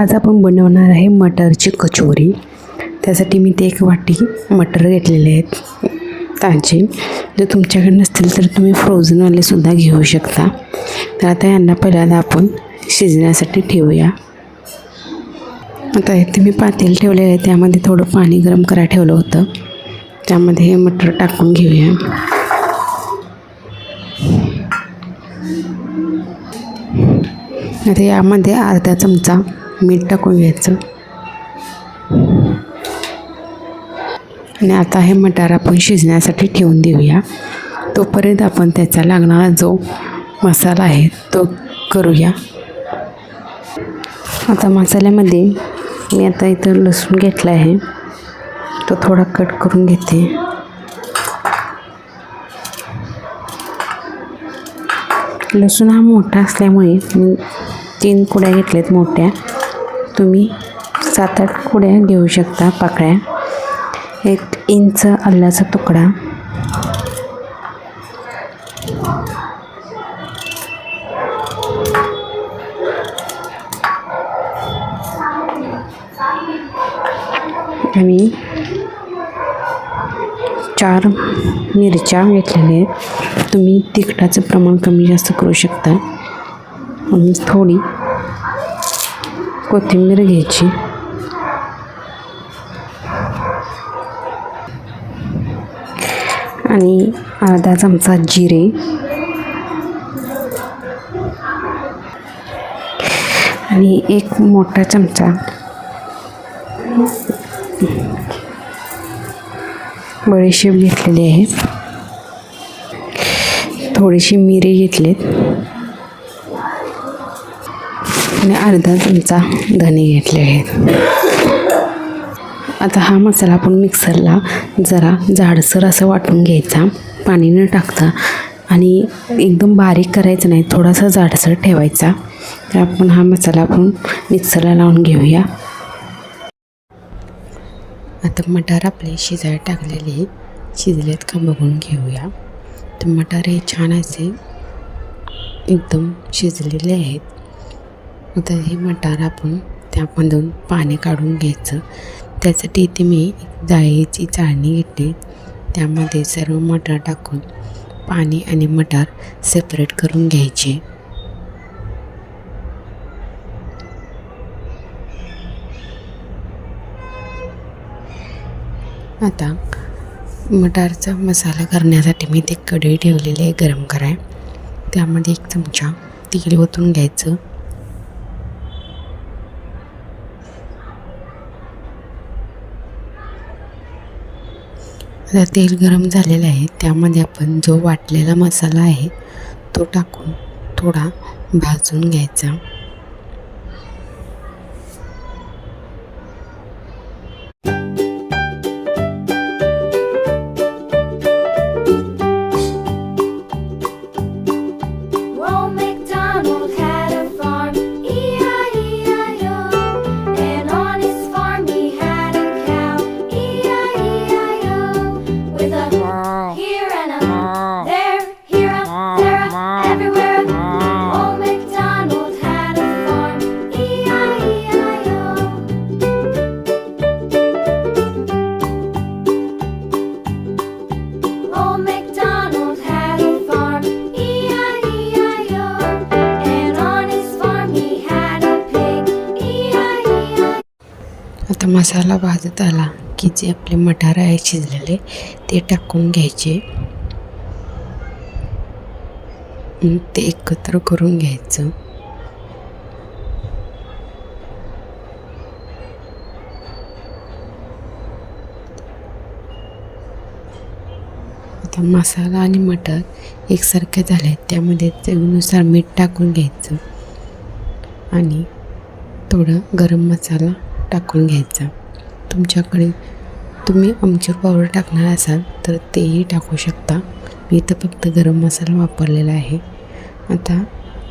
आज आपण बनवणार आहे मटरची कचोरी. त्यासाठी मी ते एक वाटी मटर घेतलेले आहेत ताजे जर तुमच्याकडे नसतील तर तुम्ही फ्रोझनवालेसुद्धा घेऊ शकता. तर आता यांना पहिल्यांदा आपण शिजण्यासाठी ठेवूया. आता इथे मी पातेल ठेवलेलं आहे त्यामध्ये थोडं पाणी गरम करायला ठेवलं होतं. त्यामध्ये हे मटर टाकून घेऊया. आता यामध्ये अर्धा चमचा मीठ टाकून घ्यायचं. आणि आता हे मटार आपण शिजण्यासाठी ठेवून देऊया. तोपर्यंत आपण त्याचा लागणारा जो मसाला आहे तो करूया. आता मसाल्यामध्ये मी आता इथं लसूण घेतला आहे. तो थोडा कट करून घेते. लसूण हा मोठा असल्यामुळे मी तीन कुड्या घेतल्यात मोठ्या. तुम्ही सात आठ कुड्या घेऊ शकता पाकळ्या. एक इंच आल्याचा तुकडा. आणि चार मिरच्या घेतलेल्या आहेत. तुम्ही तिखटाचं प्रमाण कमी जास्त करू शकता. थोडी कोथिंबीर घ्यायची. आणि अर्धा चमचा जिरे. आणि एक मोठा चमचा बडीशेप घेतलेली आहे. थोडीशी मिरी घेतलीत. आणि अर्धा चमचा धने घेतले आहेत. आता हा मसाला आपण मिक्सरला जरा जाडसर असं वाटून घ्यायचा. पाणी न टाकता आणि एकदम बारीक करायचं नाही थोडासा जाडसर ठेवायचा. तर आपण हा मसाला आपण मिक्सरला लावून घेऊया. आता मटार आपले शिजायला टाकलेले शिजलेत का बघून घेऊया. तर मटार हे छान असे एकदम शिजलेले आहेत. आता हे मटार आपण त्यामधून पाणी काढून घ्यायचं. त्यासाठी इथे मी जाळीची चाळणी घेतली. त्यामध्ये सर्व मटार टाकून पाणी आणि मटार सेपरेट करून घ्यायचे. आता मटारचा मसाला करण्यासाठी मी ते कढई ठेवलेली आहे गरम कराय. त्यामध्ये एक चमचा तेल ओतून घ्यायचं. आता तेल गरम झालेलं आहे त्यामध्ये आपण जो वाटलेला मसाला आहे तो टाकून थोडा भाजून घ्यायचा. मसाला भाजत आला की जे आपले मटार आहे शिजलेले ते टाकून घ्यायचे. ते एकत्र करून घ्यायचं. आता मसाला आणि मटर एकसारखे झाले त्यामध्ये चवीनुसार मीठ टाकून घ्यायचं. आणि थोडं गरम मसाला टाकून घ्यायचा. तुमच्याकडे तुम्ही आमचूर पावडर टाकणार असाल तर तेही टाकू शकता. मी इथं फक्त गरम मसाला वापरलेला आहे. आता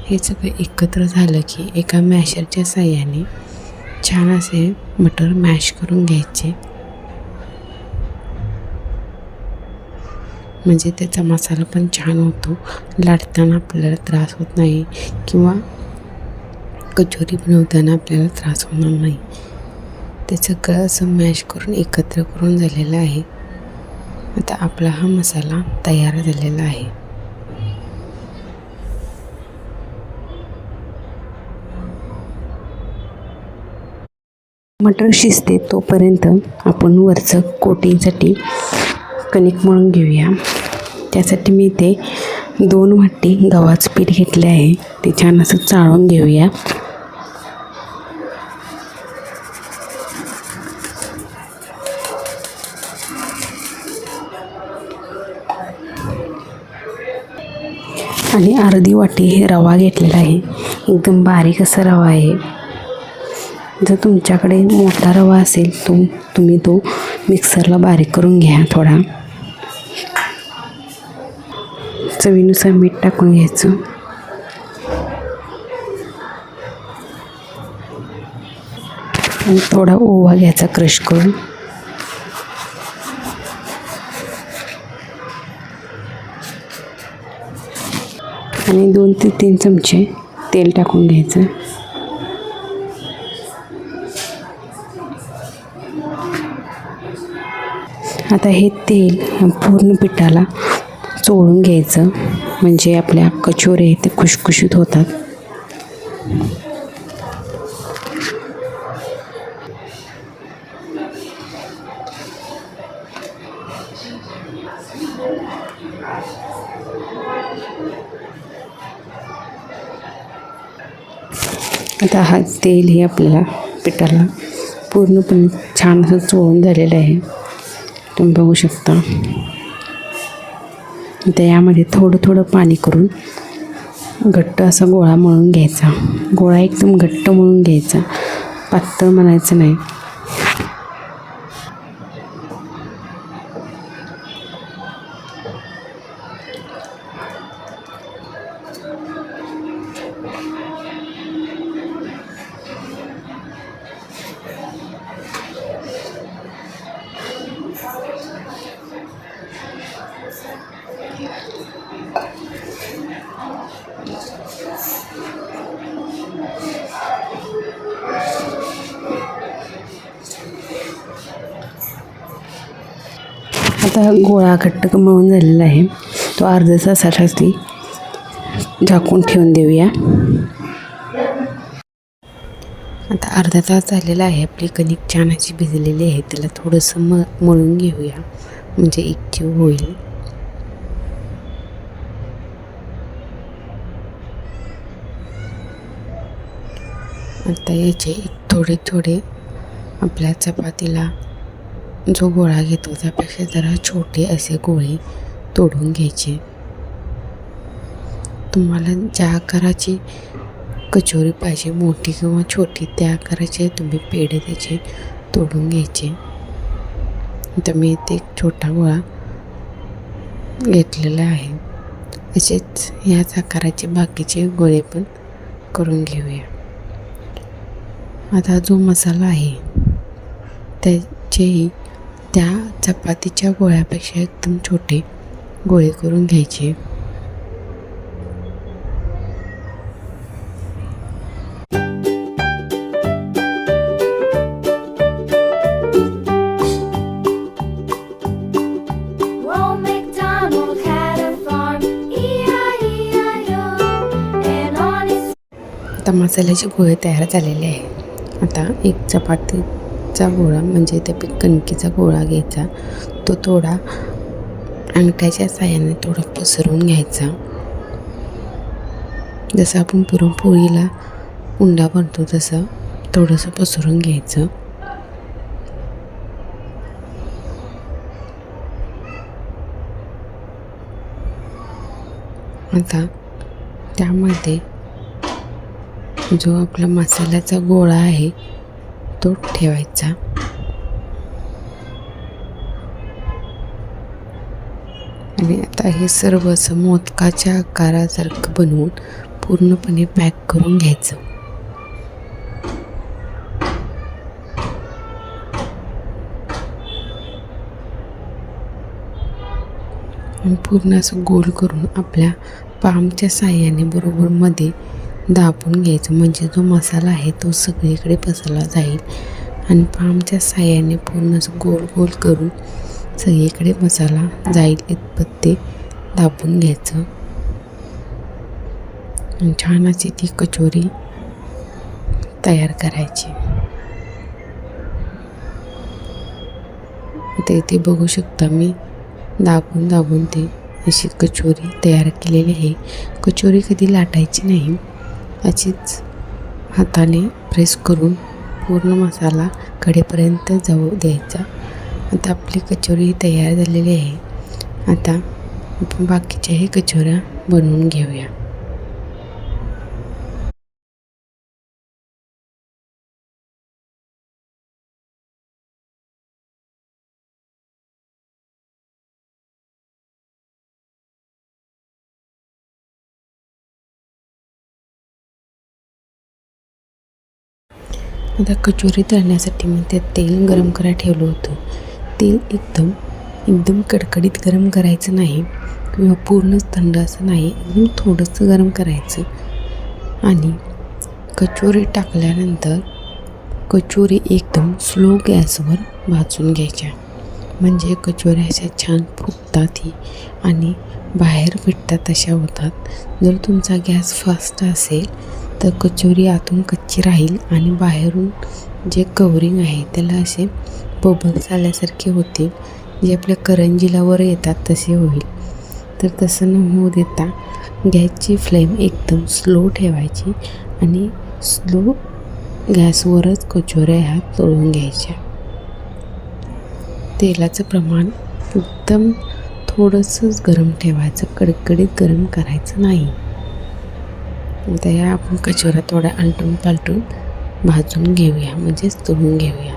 हे सगळं एकत्र झालं की एका मॅशरच्या साह्याने छान असे मटर मॅश करून घ्यायचे. म्हणजे त्याचा मसाला पण छान होतो. लाटताना आपल्याला त्रास होत नाही किंवा कचोरी बनवताना आपल्याला त्रास होणार नाही. ते सगळं असं मॅश करून एकत्र करून झालेलं आहे. आता आपला हा मसाला तयार झालेला आहे. मटर शिजते तोपर्यंत आपण वरचं कोटिंगसाठी कणिक मळून घेऊया. त्यासाठी मी इथे दोन वाटी गव्हाचं पीठ घेतले आहे. ते छान असं चाळून घेऊया. आणि अर्धी वाटी हे रवा घेतलेला आहे. एकदम बारीक असा रवा आहे. जर तुमच्याकडे मोठा रवा असेल तो तुम्ही तो मिक्सरला बारीक करून घ्या थोडा. चवीनुसार मीठ टाकून घ्यायचं. आणि थोडा ओवा घ्यायचा क्रश करून. आणि दोन ते तीन चमचे तेल टाकून घ्यायचं. आता हे तेल पूर्ण पिठाला चोळून घ्यायचं. म्हणजे आपल्या कचोरे ते खुशखुशीत होतात. आता हा तेल हे आपल्याला पिठाला पूर्णपणे छान असं चोळून झालेलं आहे. तुम्ही बघू शकता. आता यामध्ये थोडं थोडं पाणी करून घट्ट असा गोळा मळून घ्यायचा. गोळा एकदम घट्ट मळून घ्यायचा. पातळ म्हणायचं नाही. आता गोळा घट्ट मळून झालेला आहे. तो अर्ध्या तासासाठी झाकून ठेवून देऊया. आता अर्धा तास झालेला आहे. आपली कणिक छान अशी भिजलेली आहे. त्याला थोडंसं म मळून घेऊया. म्हणजे एकजीव होईल. आता याचे थोडे थोडे आपल्या चपातीला जो गोळा घेतो त्यापेक्षा जरा छोटे असे गोळे तोडून घ्यायचे. तुम्हाला ज्या आकाराची कचोरी पाहिजे मोठी किंवा छोटी त्या आकाराचे तुम्ही पेढे त्याचे तोडून घ्यायचे. तर मी इथे एक छोटा गोळा घेतलेला आहे. असेच ह्याच आकाराचे बाकीचे गोळे पण करून घेऊया. आता जो मसाला आहे त्याचेही त्या चपातीच्या गोळ्यापेक्षा एकदम छोटे गोळे करून घ्यायचे. आता मसाल्याचे गोळे तयार झालेले आहे आता एक चपातीचा गोळा म्हणजे त्या कणकीचा गोळा घ्यायचा. तो थोडा अंगठ्याच्या साह्याने थोडा पसरवून घ्यायचा. जसं आपण पुरणपोळीला उंडा बनतो तसं थोडंसं पसरून घ्यायचं. आता त्यामध्ये जो आपला मसाल्याचा गोळा आहे तो ठेवायचा. आणि आता हे सर्व असं मोदकाच्या आकारासारखं बनवून पूर्णपणे पॅक करून घ्यायचं. पूर्ण असं गोल करून आपल्या पामच्या साह्याने बरोबर मध्ये दाबून घ्यायचं. म्हणजे जो मसाला आहे तो सगळीकडे पसरला जाईल. आणि पामच्या साह्याने पूर्ण गोल गोल करून सगळीकडे मसाला जाईल इतपत ते दाबून घ्यायचं. छान अशी ती कचोरी तयार करायची. ते इथे बघू शकता मी दाबून दाबून ते अशी कचोरी तयार केलेली आहे. कचोरी कधी लाटायची नाही. अशीच हाताने प्रेस करून पूर्ण मसाला कडेपर्यंत जाऊ द्यायचा. आता आपली कचोरी तयार झालेली आहे. आता आपण बाकीच्याही कचोऱ्या बनवून घेऊया. आता कचोरी तळण्यासाठी मी त्यात तेल गरम करायला ठेवलं होतं. तेल एकदम एकदम कडकडीत गरम करायचं नाही किंवा पूर्णच थंड असं नाही एकदम थोडंसं गरम करायचं. आणि कचोरी टाकल्यानंतर कचोरी एकदम स्लो गॅसवर भाजून घ्यायच्या. म्हणजे कचोऱ्या अशा छान फुगतात ही आणि बाहेर भेटतात अशा होतात. जर तुमचा गॅस फास्ट असेल तर कचोरी आतून कच्ची राहील आणि बाहेरून जे कवरिंग आहे त्याला असे बबल्स आल्यासारखे होतील. जे आपल्या करंजीला वर येतात तसे होईल. तर तसं न होऊ देता गॅसची फ्लेम एकदम स्लो ठेवायची आणि स्लो गॅसवरच कचोऱ्या ह्या तळून घ्यायच्या. तेलाचं प्रमाण एकदम थोडंसंच गरम ठेवायचं. कडकडीत गरम करायचं नाही. आता या आपण कचोऱ्या थोड्या आलटून पालटून भाजून घेऊया म्हणजेच तळून घेऊया.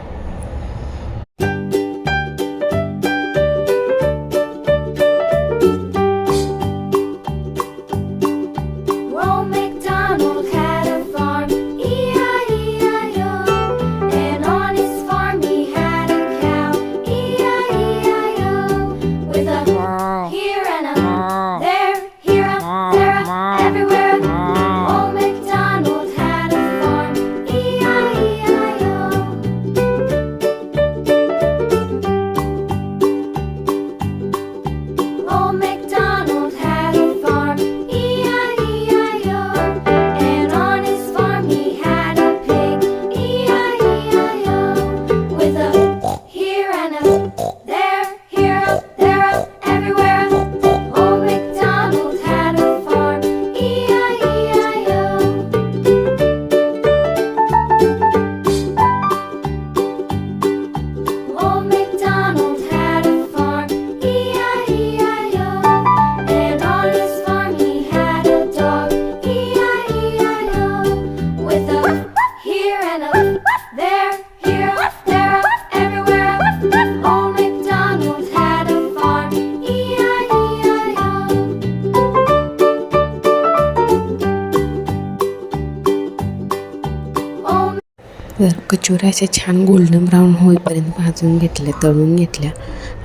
तर कचोऱ्या अशा छान गोल्डन ब्राऊन होईपर्यंत भाजून घेतल्या तळून घेतल्या.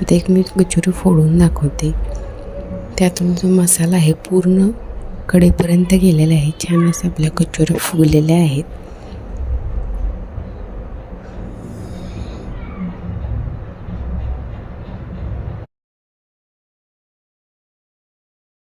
आता एक मी कचोरी फोडून दाखवते. त्यातून जो मसाला आहे पूर्ण कडेपर्यंत गेलेला आहे. छान असं आपल्या कचोऱ्या फुगलेल्या आहेत.